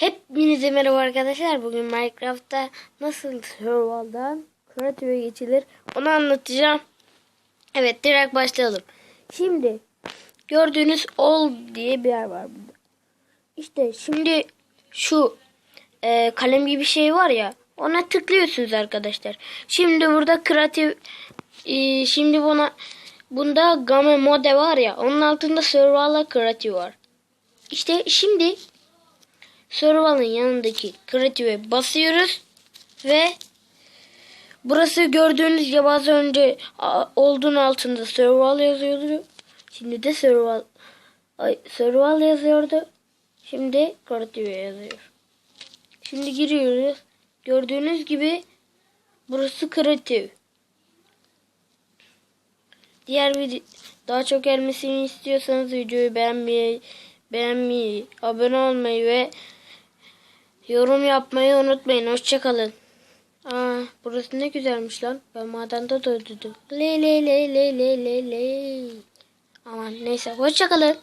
Hepinize merhaba arkadaşlar. Bugün Minecraft'ta nasıl survival'dan kreatife geçilir onu anlatacağım. Evet direkt başlayalım. Şimdi gördüğünüz all diye bir yer var burada. İşte şimdi şu e, kalem gibi şey var ya ona tıklıyorsunuz arkadaşlar. Şimdi burada kreatif e, şimdi buna bunda game mode var ya onun altında survival kreatif var. İşte şimdi Survival'ın yanındaki kreatife basıyoruz ve burası gördüğünüz gibi az önce olduğun altında survival yazıyordu. Şimdi de survival ay, survival yazıyordu. Şimdi kreatife yazıyor. Şimdi giriyoruz. Gördüğünüz gibi burası kreatif. Diğer video daha çok gelmesini istiyorsanız videoyu beğenmeyi, beğenmeyi, abone olmayı ve yorum yapmayı unutmayın. Hoşçakalın. Aa, burası ne güzelmiş lan. Ben madende doydum. Le le le le le le le. Aman neyse hoşçakalın.